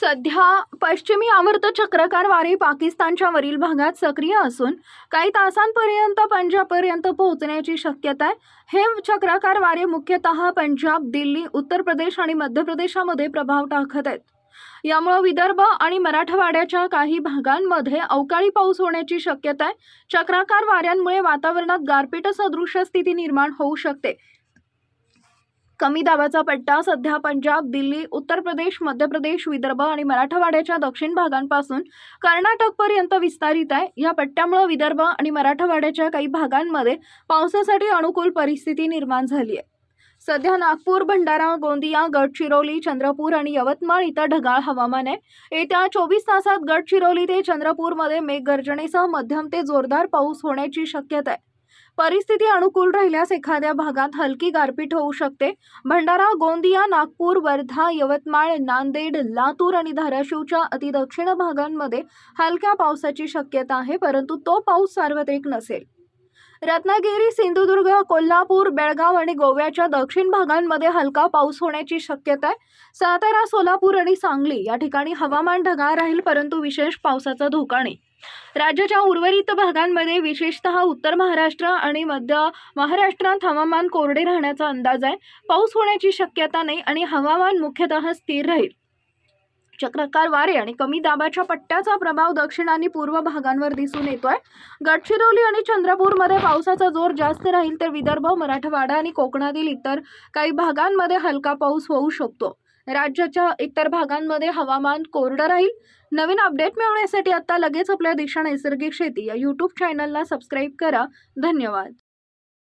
सध्या पश्चिमी आवर्त चक्रकार वारे पाकिस्तानच्या वरील भागात सक्रिय असून काही तासांपर्यंत पंजाबपर्यंत पोहोचण्याची शक्यता आहे. हे चक्रकार वारे मुख्यतः पंजाब दिल्ली उत्तर प्रदेश आणि मध्य प्रदेशामध्ये प्रभाव टाकत आहेत. यामुळे विदर्भ आणि मराठवाड्याच्या काही भागांमध्ये अवकाळी पाऊस होण्याची शक्यता आहे. चक्राकार वाऱ्यांमुळे वातावरणात गारपीट सदृश स्थिती निर्माण होऊ शकते. कमी दाबाचा पट्टा सध्या पंजाब दिल्ली उत्तर प्रदेश मध्य प्रदेश विदर्भ आणि मराठवाड्याच्या दक्षिण भागांपासून कर्नाटकपर्यंत विस्तारित आहे. या पट्ट्यामुळे विदर्भ आणि मराठवाड्याच्या काही भागांमध्ये पावसासाठी अनुकूल परिस्थिती निर्माण झाली आहे. सध्या नागपूर भंडारा गोंदिया गडचिरोली चंद्रपूर आणि यवतमाळ इथं ढगाळ हवामान आहे. येत्या चोवीस तासात गडचिरोली ते चंद्रपूरमध्ये मेघगर्जनेसह मध्यम ते जोरदार पाऊस होण्याची शक्यता आहे. परिस्थिती अनुकूल राहिल्यास एखाद्या भागात हलकी गारपीट होऊ शकते. भंडारा गोंदिया नागपूर वर्धा यवतमाळ नांदेड लातूर आणि धाराशिवच्या अतिदक्षिण भागांमध्ये हलक्या पावसाची शक्यता आहे परंतु तो पाऊस सार्वत्रिक नसेल. रत्नागिरी सिंधुदुर्ग कोल्हापूर बेळगाव आणि गोव्याच्या दक्षिण भागांमध्ये हलका पाऊस होण्याची शक्यता आहे. सातारा सोलापूर आणि सांगली या ठिकाणी हवामान ढगाळ राहील परंतु विशेष पावसाचा धोका नाही राज्याच्या उर्वरित भागांमध्ये विशेषतः उत्तर महाराष्ट्र आणि मध्य महाराष्ट्रात हवामान कोरडे राहण्याचा अंदाज आहे. पाऊस होण्याची शक्यता नाही आणि हवामान मुख्यतः स्थिर राहील. चक्रकार वारे आणि कमी दाबाच्या पट्ट्याचा प्रभाव दक्षिण आणि पूर्व भागांवर दिसून येतोय. गडचिरोली आणि चंद्रपूरमध्ये पावसाचा जोर जास्त राहील तर विदर्भ मराठवाडा आणि कोकणातील इतर काही भागांमध्ये हलका पाऊस होऊ शकतो. राज्याच्या इतर भागांमध्ये हवामान कोरडं राहील. नवीन अपडेट मिळवण्यासाठी आता लगेच आपल्या दिशा नैसर्गिक शेती या यूट्यूब चॅनलला सबस्क्राईब करा. धन्यवाद.